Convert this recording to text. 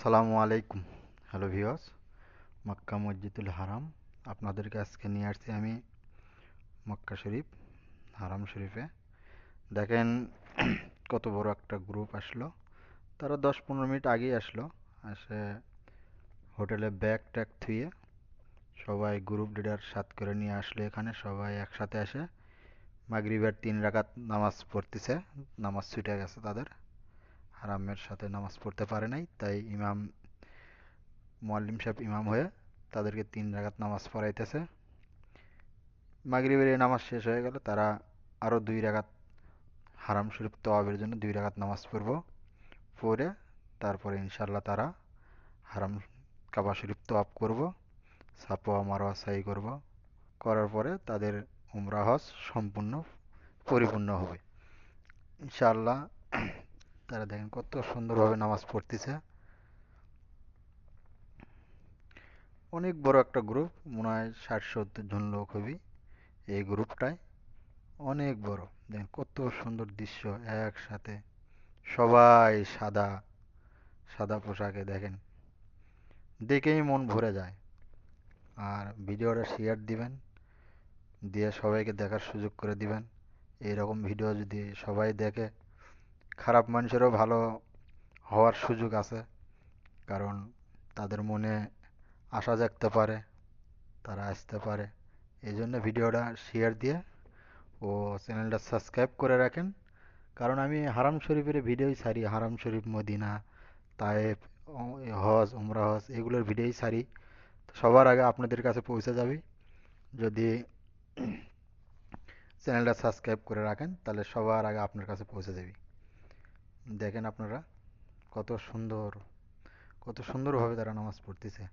সালামু আলাইকুম। হ্যালো ভিওস মক্কা মসজিদুল হারাম। আপনাদেরকে আজকে নিয়ে আসছি আমি মক্কা শরীফ, হারাম শরীফে। দেখেন, কত বড় একটা গ্রুপ আসলো। তারা দশ পনেরো মিনিট আগেই আসলো। এসে হোটেলে ব্যাগ ট্যাগ থুয়ে সবাই গ্রুপ লিডার সাত করে নিয়ে আসলো এখানে। সবাই একসাথে এসে মাগরিবের তিন রাকাত নামাজ পড়তেছে। নামাজ ছুটে গেছে তাদের। হারামের সাথে নামাজ পড়তে পারে নাই, তাই ইমাম, মোয়াল্লিম সাহেব ইমাম হয়ে তাদেরকে তিন রাকাত নামাজ পড়াইতেছে। মাগরিবের নামাজ শেষ হয়ে গেল তারা আরও দুই রাকাত হারাম শরীফ তোয়াবের জন্য দুই রাকাত নামাজ পড়ব, পড়ে তারপরে ইনশাল্লাহ তারা হারাম কাবা শরীফ তোয়াব করব সাপোয়া মারোয়া সাই করব। করার পরে তাদের উমরা হজ সম্পূর্ণ, পরিপূর্ণ হবে। ইনশাআল্লাহ তারা দেখেন কত সুন্দরভাবে নামাজ পড়তেছে। অনেক বড় একটা গ্রুপ মনে হয় ষাট সত্তর জন লোক হবি এই গ্রুপটায় অনেক বড়, দেখেন কত সুন্দর দৃশ্য একসাথে। সবাই সাদা সাদা পোশাকে দেখেন। দেখেই মন ভরে যায়। আর ভিডিওটা শেয়ার দিবেন, দিয়ে সবাইকে দেখার সুযোগ করে দিবেন। এইরকম ভিডিও যদি সবাই দেখে খারাপ মানুষেরও ভালো হওয়ার সুযোগ আছে। কারণ তাদের মনে আশা জাগতে পারে, তারা আসতে পারে। এই জন্য ভিডিওটা শেয়ার দিয়ে ও চ্যানেলটা সাবস্ক্রাইব করে রাখেন। কারণ আমি হারাম শরীফের ভিডিওই ছাড়ি, হারাম শরীফ, মদিনা তায়েব হজ, উমরা, হজ, এগুলোর ভিডিওই ছাড়ি। সবার আগে আপনাদের কাছে পৌঁছে যাবে। যদি চ্যানেলটা সাবস্ক্রাইব করে রাখেন, তাহলে সবার আগে আপনার কাছে পৌঁছে যাবে। দেখেন আপনারা কত সুন্দর কত সুন্দরভাবে তারা নামাজ পড়তেছে।